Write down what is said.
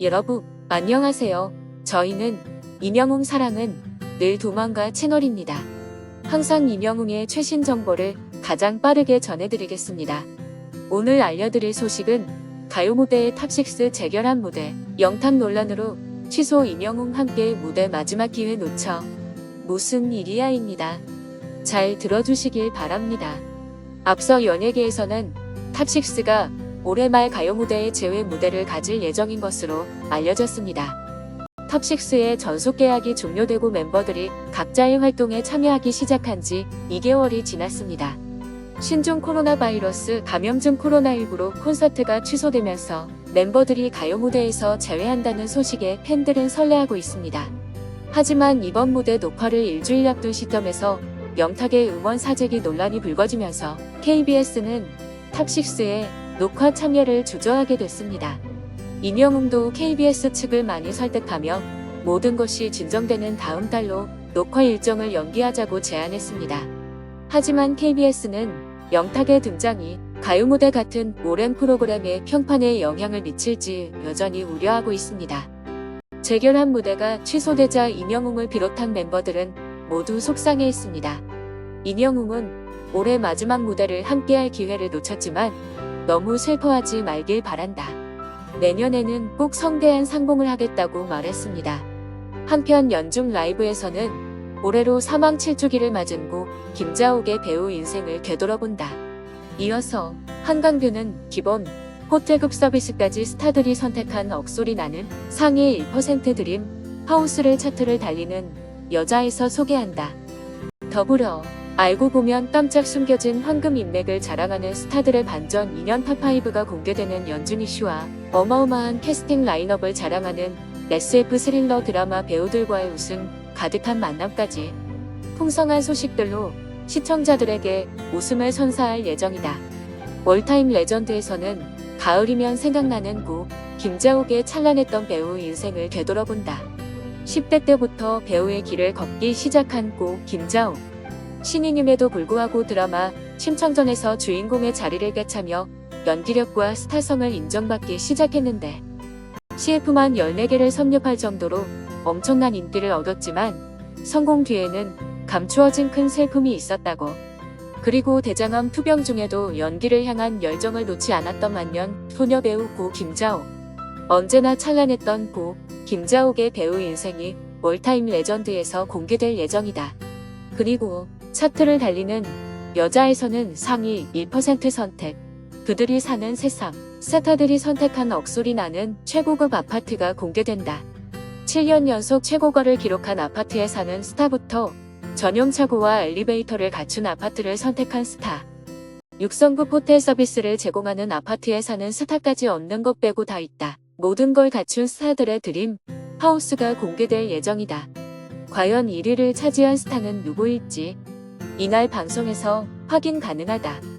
여러분, 안녕하세요. 저희는 이명웅 사랑은 늘 도망가 채널입니다. 항상 이명웅의 최신 정보를 가장 빠르게 전해드리겠습니다. 오늘 알려드릴 소식은 가요 무대의 탑6 재결합 무대 영탁 논란으로 취소 이명웅 함께 무대 마지막 기회 놓쳐 무슨 일이야입니다. 잘 들어주시길 바랍니다. 앞서 연예계에서는 탑6가 올해 말 가요 무대의 재회 무대를 가질 예정인 것으로 알려졌습니다. 탑6의 전속 계약이 종료되고 멤버들이 각자의 활동에 참여하기 시작한 지 2개월이 지났습니다. 신종 코로나 바이러스 감염증 코로나19로 콘서트가 취소되면서 멤버들이 가요 무대에서 제외한다는 소식에 팬들은 설레하고 있습니다. 하지만 이번 무대 녹화를 일주일 앞둔 시점에서 영탁의 음원 사재기 논란이 불거지면서 KBS는 탑6의 녹화 참여를 주저하게 됐습니다. 이명웅도 KBS 측을 많이 설득하며 모든 것이 진정되는 다음 달로 녹화 일정을 연기하자고 제안했습니다. 하지만 KBS는 영탁의 등장이 가요 무대 같은 오랜 프로그램의 평판에 영향을 미칠지 여전히 우려하고 있습니다. 재결합 무대가 취소되자 이명웅을 비롯한 멤버들은 모두 속상해했습니다. 이명웅은 올해 마지막 무대를 함께할 기회를 놓쳤지만 너무 슬퍼하지 말길 바란다. 내년에는 꼭 성대한 상봉을 하겠다고 말했습니다. 한편 연중 라이브에서는 올해로 사망 7주기를 맞은 고 김자옥의 배우 인생을 되돌아본다. 이어서 한강뷰는 기본 호텔급 서비스까지 스타들이 선택한 억소리 나는 상위 1% 드림 하우스를 차트를 달리는 여자에서 소개한다. 더불어 알고 보면 깜짝 숨겨진 황금 인맥을 자랑하는 스타들의 반전 2년 탑5가 공개되는 연준 이슈와 어마어마한 캐스팅 라인업을 자랑하는 SF 스릴러 드라마 배우들과의 웃음 가득한 만남까지 풍성한 소식들로 시청자들에게 웃음을 선사할 예정이다. 월타임 레전드에서는 가을이면 생각나는 고 김자옥의 찬란했던 배우 인생을 되돌아본다. 10대 때부터 배우의 길을 걷기 시작한 고 김자옥. 신인임에도 불구하고 드라마 심청전에서 주인공의 자리를 꿰차며 연기력과 스타성을 인정받기 시작했는데 CF만 14개를 섭렵할 정도로 엄청난 인기를 얻었지만 성공 뒤에는 감추어진 큰 슬픔이 있었다고. 그리고 대장암 투병 중에도 연기를 향한 열정을 놓지 않았던 만년 소녀 배우 고 김자옥. 언제나 찬란했던 고 김자옥의 배우 인생이 월타임 레전드에서 공개될 예정이다. 그리고 차트를 달리는 여자에서는 상위 1% 선택. 그들이 사는 세상. 스타들이 선택한 억소리 나는 최고급 아파트가 공개된다. 7년 연속 최고가를 기록한 아파트에 사는 스타부터 전용 차고와 엘리베이터를 갖춘 아파트를 선택한 스타. 6성급 호텔 서비스를 제공하는 아파트에 사는 스타까지 얻는 것 빼고 다 있다. 모든 걸 갖춘 스타들의 드림 하우스가 공개될 예정이다. 과연 1위를 차지한 스타는 누구일지 이날 방송에서 확인 가능하다.